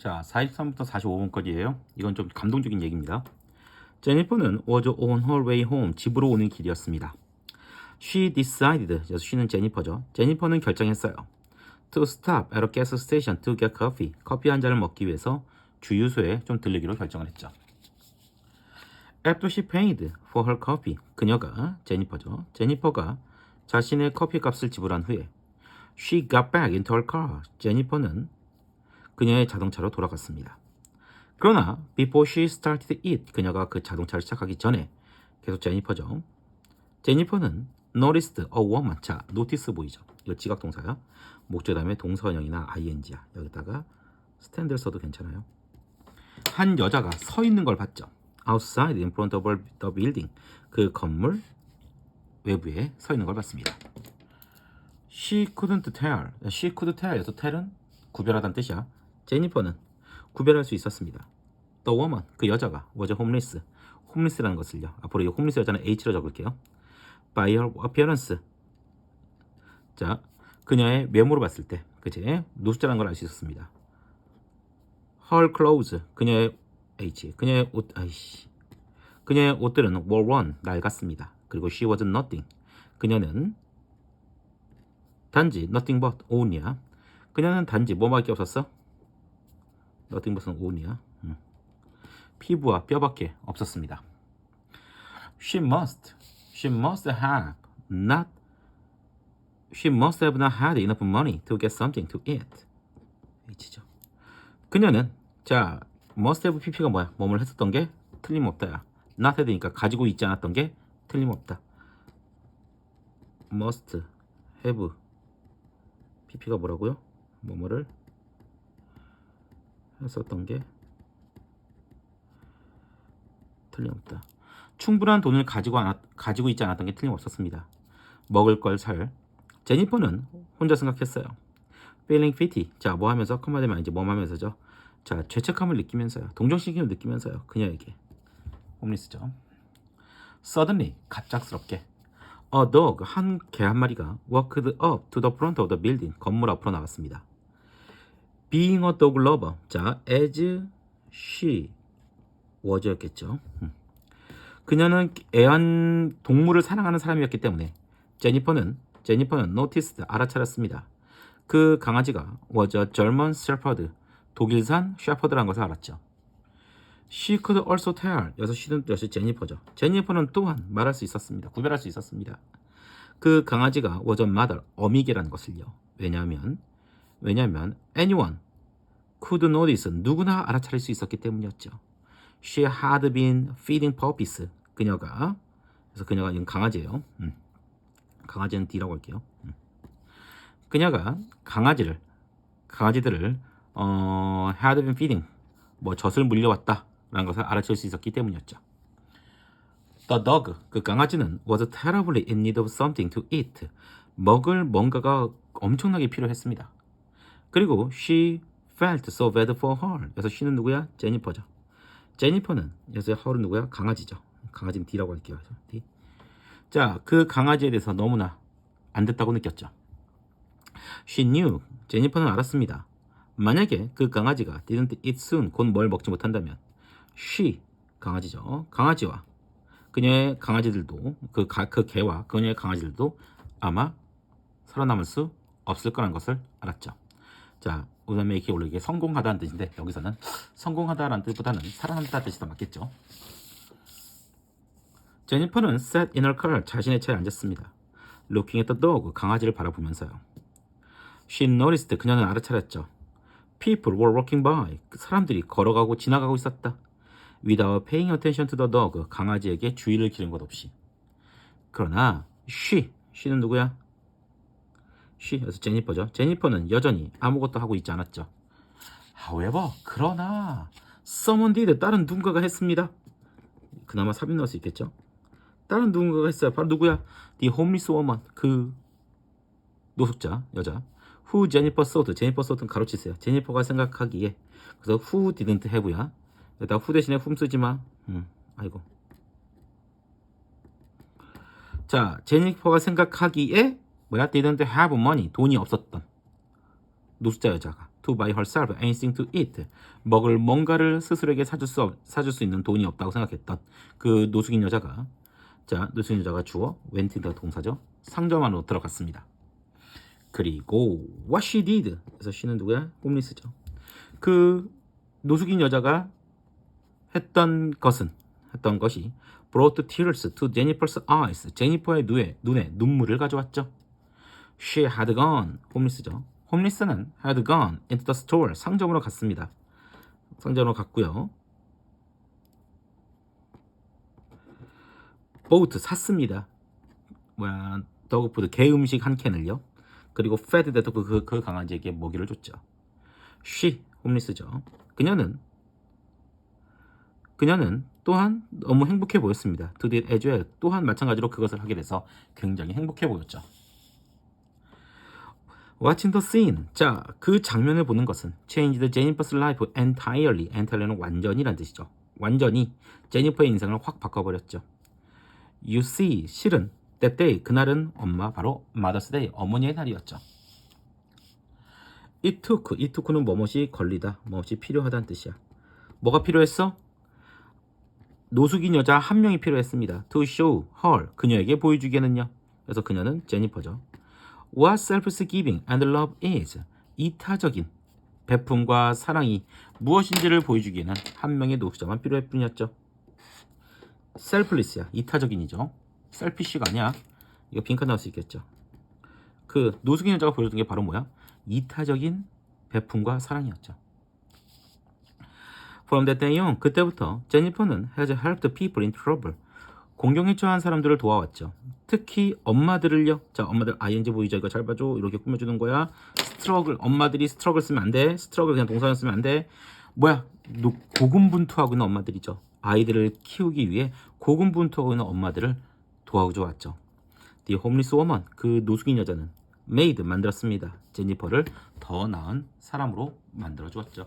자, 43부터 45분까지예요. 이건 좀 감동적인 얘기입니다. 제니퍼는 was on her way home. 집으로 오는 길이었습니다. She decided. 그래서 she는 제니퍼죠. 제니퍼는 결정했어요. To stop at a gas station to get coffee. 커피 한 잔을 먹기 위해서 주유소에 좀 들르기로 결정을 했죠. After she paid for her coffee. 그녀가 제니퍼죠. 제니퍼가 자신의 커피 값을 지불한 후에 She got back into her car. 제니퍼는 그녀의 자동차로 돌아갔습니다. 그러나 before she started it 그녀가 그 자동차를 시작하기 전에 계속 제니퍼죠. 제니퍼는 noticed a woman 자 노티스 보이죠. 이거 지각 동사야. 목적 다음에 동사원형이나 ing야. 여기다가 스탠드를 써도 괜찮아요. 한 여자가 서 있는 걸 봤죠. outside in front of the building 그 건물 외부에 서 있는 걸 봤습니다. She couldn't tell. She could tell에서 tell은 구별하다는 뜻이야. 제니퍼는 구별할 수 있었습니다. The woman, 그 여자가 was homeless. homeless라는 것을요. 앞으로 이 homeless 여자는 H로 적을게요. By her appearance. 자, 그녀의 외모로 봤을 때, 그제 노숙자라는 걸 알 수 있었습니다. Her clothes, 그녀의 H, 그녀의 옷, 아이씨. 그녀의 옷들은 were worn, 낡았습니다. 그리고 she was nothing. 그녀는 단지 nothing but only야. 그녀는 단지 뭐밖에 없었어? Nothing but은 only야. 음. 피부와 뼈밖에 없었습니다. She must, she must have not, she must have not had enough money to get something to eat. H죠. 그녀는 자 must have pp가 뭐야? 뭐뭘 했었던 게 틀림없다야. not had니까 가지고 있지 않았던 게 틀림없다. must have pp가 뭐라고요? 뭐뭐를 했었던 게 틀림없다. 충분한 돈을 가지고 않았, 가지고 있지 않았던 게 틀림없었습니다. 먹을 걸 살. 제니퍼는 혼자 생각했어요. feeling pity. 자, 뭐 하면서 컴마 되면 이제 뭐 하면서죠. 자, 죄책감을 느끼면서요. 동정심을 느끼면서요. 그녀에게. 홈리스죠. Suddenly, 갑작스럽게 A dog, 한 개 한 마리가 walked up to the front of the building, 건물 앞으로 나왔습니다. Being a dog lover, 자, as she was였겠죠. 음. 그녀는 애완 동물을 사랑하는 사람이었기 때문에 제니퍼는 제니퍼는 noticed 알아차렸습니다. 그 강아지가 was a German Shepherd, 독일산 셰퍼드라는 것을 알았죠. She could also tell. 여기서 she는 역시 제니퍼죠. 제니퍼는 또한 말할 수 있었습니다. 구별할 수 있었습니다. 그 강아지가 was a mother, 어미개라는 것을요. 왜냐하면 왜냐하면 anyone could notice 누구나 알아차릴 수 있었기 때문이었죠. She had been feeding puppies. 그녀가 그래서 그녀가 이건 강아지예요. 음. 강아지는 D라고 할게요. 음. 그녀가 강아지를 강아지들을 어, had been feeding 뭐 젖을 물려왔다. 라는 것을 알아챌 수 있었기 때문이었죠. The dog, 그 강아지는 was terribly in need of something to eat. 먹을 뭔가가 엄청나게 필요했습니다. 그리고 she felt so bad for her. 그래서 she는 누구야? 제니퍼죠. 제니퍼는 여기서 her은 누구야? 강아지죠. 강아지는 D라고 할게요. D. 자, 그 강아지에 대해서 너무나 안 됐다고 느꼈죠. She knew. 제니퍼는 알았습니다. 만약에 그 강아지가 didn't eat soon, 곧 뭘 먹지 못한다면 she 강아지죠. 강아지와 그녀의 강아지들도 그, 가, 그 개와 그녀의 강아지들도 아마 살아남을 수 없을 거라는 것을 알았죠. 자, 그 다음에 이렇게 원래 이게 성공하다는 뜻인데 여기서는 성공하다라는 뜻보다는 살아남다 뜻이 더 맞겠죠. 제니퍼는 sat in her car 자신의 차에 앉았습니다. Looking at the dog 강아지를 바라보면서요. She noticed 그녀는 알아차렸죠. People were walking by 사람들이 걸어가고 지나가고 있었다. without paying attention to the dog 강아지에게 주의를 기른 것 없이 그러나 she she는 누구야? She 그래서 제니퍼죠. 제니퍼는 여전히 아무것도 하고 있지 않았죠. However 그러나 someone did 다른 누군가가 했습니다. 그나마 삽입 넣을 수 있겠죠? 다른 누군가가 했어요. 바로 누구야? the homeless woman. 그 노숙자 여자. Who Jennifer thought? 제니퍼 though트는 가로치세요. 제니퍼가 생각하기에. 그래서 who didn't have야. 여기다 후 대신에 훔 쓰지 마. 음, 아이고. 자, 제니퍼가 생각하기에 뭐야? didn't have money. 돈이 없었던 노숙자 여자가 to buy herself anything to eat. 먹을 뭔가를 스스로에게 사줄 수 없- 사줄 수 있는 돈이 없다고 생각했던 그 노숙인 여자가 자 노숙인 여자가 주어 went가 동사죠. 상점 안으로 들어갔습니다. 그리고 what she did. 그래서 she는 누구야? 홈리스죠. 그 노숙인 여자가 했던 것은 했던 것이 brought tears to Jennifer's eyes. 제니퍼의 눈에, 눈에 눈물을 가져왔죠. She had gone. 홈리스죠. 홈리스는 had gone into the store. 상점으로 갔습니다. 상점으로 갔고요. boat 샀습니다. 뭐야 더그푸드 개 음식 한 캔을요. 그리고 fed that 그, 그, 그 강아지에게 먹이를 줬죠. she 홈리스죠. 그녀는 그녀는 또한 너무 행복해 보였습니다. as well. 또한 마찬가지로 그것을 하게 돼서 굉장히 행복해 보였죠. Watching the scene. 자, 그 장면을 보는 것은 changed Jennifer's life entirely. entirely는 완전히란 뜻이죠. 완전히 제니퍼의 인생을 확 바꿔버렸죠. You see, 실은 that day, 그날은 엄마 바로 Mother's Day, 어머니의 날이었죠. It took, it took는 뭐뭇이 걸리다, 뭐뭇이 필요하다는 뜻이야. 뭐가 필요했어? 노숙인 여자 한 명이 필요했습니다. To show her, 그녀에게 보여주기에는요. 그래서 그녀는 제니퍼죠. What self-giving and love is, 이타적인 베품과 사랑이 무엇인지를 보여주기에는 한 명의 노숙자만 필요할 뿐이었죠. selfless야, 이타적인이죠. selfish가 아니야. 이거 빈칸 나올 수 있겠죠. 그 노숙인 여자가 보여준 게 바로 뭐야? 이타적인 베품과 사랑이었죠. From that day on, 그때부터 제니퍼는 has helped people in trouble. 공경에 처한 사람들을 도와왔죠. 특히 엄마들을요. 자, 엄마들 ing 보이죠? 이거 잘 봐줘. 이렇게 꾸며주는 거야. 스트러글. 엄마들이 스트러글 쓰면 안 돼. 스트러글 그냥 동사만 쓰면 안 돼. 뭐야? 노- 고군분투하고 있는 엄마들이죠. 아이들을 키우기 위해 고군분투하고 있는 엄마들을 도와줘 왔죠. The homeless woman, 그 노숙인 여자는 made 만들었습니다. 제니퍼를 더 나은 사람으로 만들어 주었죠.